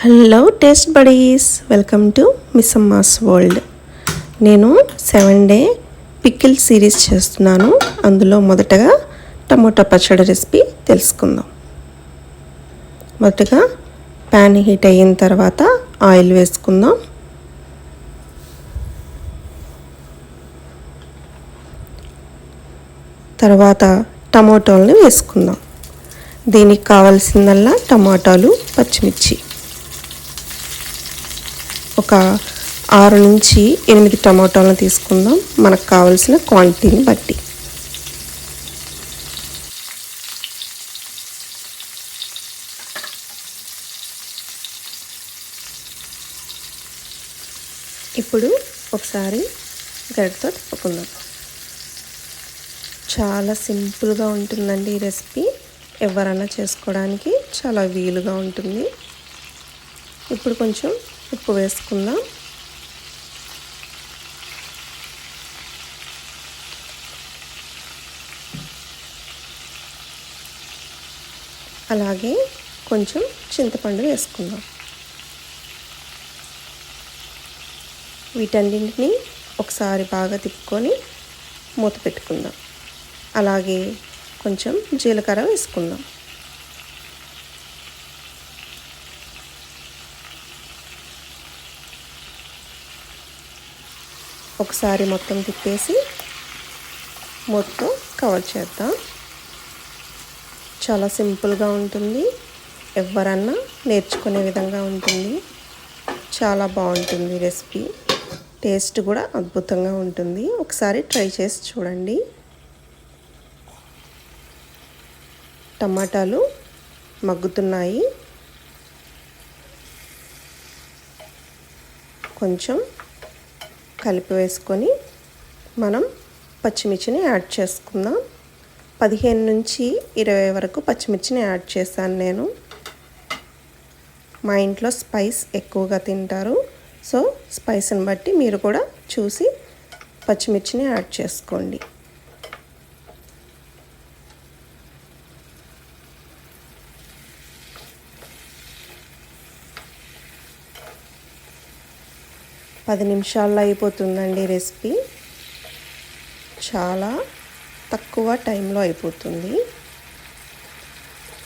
Hello taste buddies welcome to miss Amma's world నేను seven day pickle series చేస్తున్నాను. అందులో మొదటగా టమోటా పచ్చడి రెసిపీ తెలుసుకుందాం. మొదటగా ప్యాన్ హీట్ అయిన తర్వాత ఆయిల్ వేసుకుందాం. తర్వాత టమోటాలని వేసుకుందాం. దీనికి కావాల్సిందల్లా టమాటాలు పచ్చిమిర్చి. ఒక ఆరు నుంచి ఎనిమిది టమాటాలను తీసుకుందాం. మనకు కావలసిన క్వాంటిటీని బట్టి. ఇప్పుడు ఒకసారి గరిటతో తిప్పుకుందాం చాలా సింపుల్గా ఉంటుందండి ఈ రెసిపీ. ఎవరైనా చేసుకోవడానికి చాలా వీలుగా ఉంటుంది. ఇప్పుడు కొంచెం ఉప్పు వేసుకుందాం. అలాగే కొంచెం చింతపండు వేసుకుందాం. వీటన్నింటినీ ఒకసారి బాగా తిప్పుకొని మూత పెట్టుకుందాం. అలాగే కొంచెం జీలకర్ర వేసుకుందాం. ఒకసారి మొత్తం తిప్పేసి మొత్తం కవర్ చేద్దాం. చాలా సింపుల్గా ఉంటుంది. ఎవరన్నా నేర్చుకునే విధంగా ఉంటుంది. చాలా బాగుంటుంది రెసిపీ. టేస్ట్ కూడా అద్భుతంగా ఉంటుంది. ఒకసారి ట్రై చేసి చూడండి. టమాటాలు మగ్గుతున్నాయి. కొంచెం కలిపి వేసుకొని మనం పచ్చిమిర్చిని యాడ్ చేసుకుందాం. పదిహేను నుంచి ఇరవై వరకు పచ్చిమిర్చిని యాడ్ చేశాను నేను. మా ఇంట్లో స్పైస్ ఎక్కువగా తింటారు. సో స్పైస్ని బట్టి మీరు కూడా చూసి పచ్చిమిర్చిని యాడ్ చేసుకోండి. పది నిమిషాల్లో అయిపోతుందండి రెసిపీ. చాలా తక్కువ టైంలో అయిపోతుంది.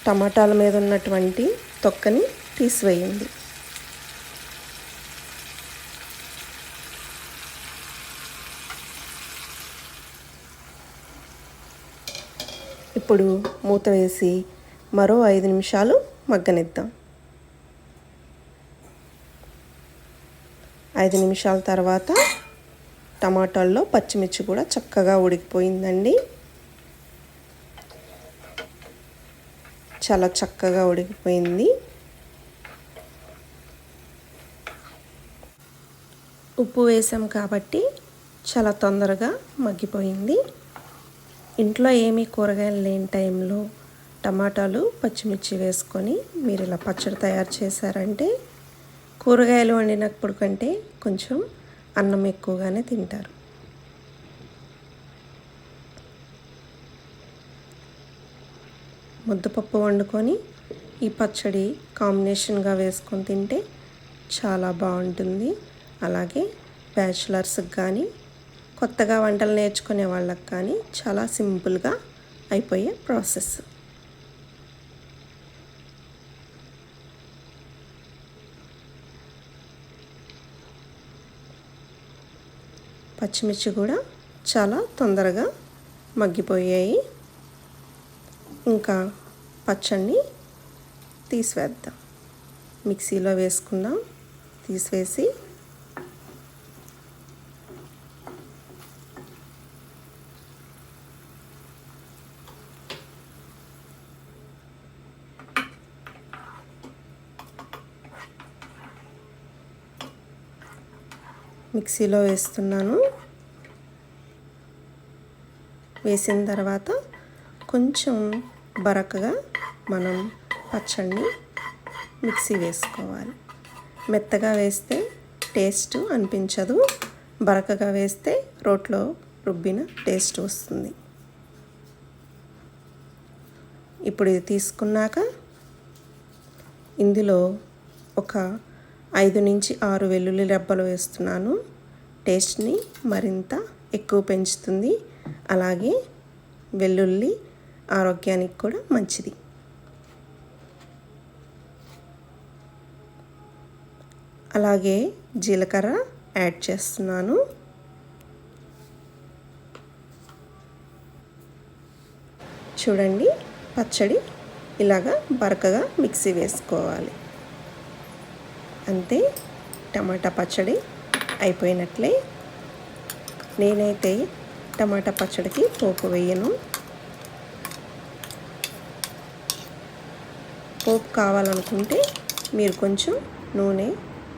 టమాటాల మీద ఉన్నటువంటి తొక్కని తీసివేయండి. ఇప్పుడు మూత వేసి మరో ఐదు నిమిషాలు మగ్గనిద్దాం. ఐదు నిమిషాల తర్వాత టమాటాల్లో పచ్చిమిర్చి కూడా చక్కగా ఉడికిపోయిందండి. చాలా చక్కగా ఉడికిపోయింది. ఉప్పు వేసాం కాబట్టి చాలా తొందరగా మగ్గిపోయింది. ఇంట్లో ఏమీ కూరగాయలు లేని టైంలో టమాటాలు పచ్చిమిర్చి వేసుకొని మీరు ఇలా పచ్చడి తయారు చేశారంటే కూరగాయలు వండినప్పుడు కంటే కొంచెం అన్నం ఎక్కువగానే తింటారు. ముద్దపప్పు వండుకొని ఈ పచ్చడి కాంబినేషన్గా వేసుకొని తింటే చాలా బాగుంటుంది. అలాగే బ్యాచులర్స్కి కానీ కొత్తగా వంటలు నేర్చుకునే వాళ్ళకి కానీ చాలా సింపుల్గా అయిపోయే ప్రాసెస్. పచ్చిమిర్చి కూడా చాలా తొందరగా మగ్గిపోయాయి. ఇంకా పచ్చడిని తీసివేద్దాం. మిక్సీలో వేసుకుందాం. తీసివేసి మిక్సీలో వేస్తున్నాను. వేసిన తర్వాత కొంచెం బరకగా మనం పచ్చడిని మిక్సీ వేసుకోవాలి. మెత్తగా వేస్తే టేస్ట్ అనిపించదు. బరకగా వేస్తే రోట్లో రుబ్బిన టేస్ట్ వస్తుంది. ఇప్పుడు ఇది తీసుకున్నాక ఇందులో ఒక ఐదు నుంచి ఆరు వెల్లుల్లి రెబ్బలు వేస్తున్నాను. టేస్ట్ని మరింత ఎక్కువ పెంచుతుంది. అలాగే వెల్లుల్లి ఆరోగ్యానికి కూడా మంచిది. అలాగే జీలకర్ర యాడ్ చేస్తున్నాను. చూడండి పచ్చడి ఇలాగా బరకగా మిక్సీ వేసుకోవాలి. అంతే. టమాటా పచ్చడి అయిపోయినట్లే. నేనైతే టమాటా పచ్చడికి పోపు వేయను. పోపు కావాలనుకుంటే మీరు కొంచెం నూనె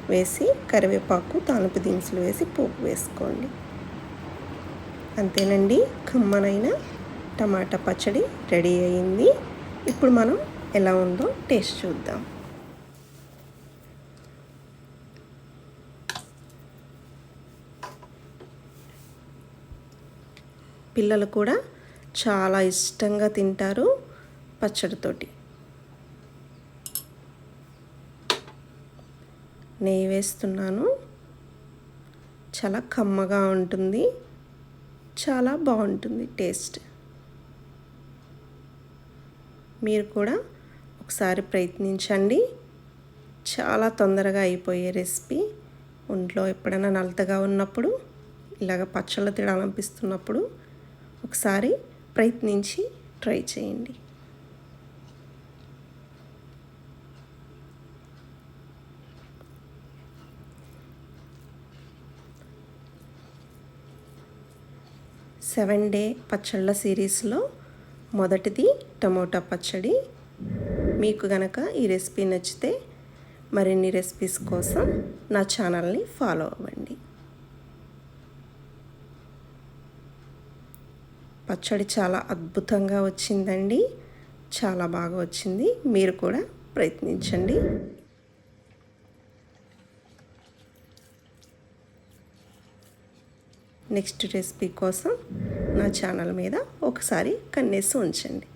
వేసి కరివేపాకు తానుపు దినుసులు వేసి పోపు వేసుకోండి. అంతేనండి. కమ్మనైన టమాటా పచ్చడి రెడీ అయింది. ఇప్పుడు మనం ఎలా ఉందో టేస్ట్ చూద్దాం. పిల్లలు కూడా చాలా ఇష్టంగా తింటారు పచ్చడితోటి. నెయ్యి వేస్తున్నాను. చాలా కమ్మగా ఉంటుంది. చాలా బాగుంటుంది టేస్ట్. మీరు కూడా ఒకసారి ప్రయత్నించండి. చాలా తొందరగా అయిపోయే రెసిపీ. ఒంట్లో ఎప్పుడైనా నలతగా ఉన్నప్పుడు ఇలాగ పచ్చళ్ళు తినాలనిపిస్తున్నప్పుడు ఒకసారి ప్రయత్నించి ట్రై చేయండి. సెవెన్ డే పచ్చళ్ళ సిరీస్లో మొదటిది టమోటా పచ్చడి. మీకు గనక ఈ రెసిపీ నచ్చితే మరిన్ని రెసిపీస్ కోసం నా ఛానల్ని ఫాలో అవ్వండి. పచ్చడి చాలా అద్భుతంగా వచ్చిందండి. చాలా బాగా వచ్చింది. మీరు కూడా ప్రయత్నించండి. నెక్స్ట్ రెసిపీ కోసం నా ఛానల్ మీద ఒకసారి కన్నేసి ఉంచండి.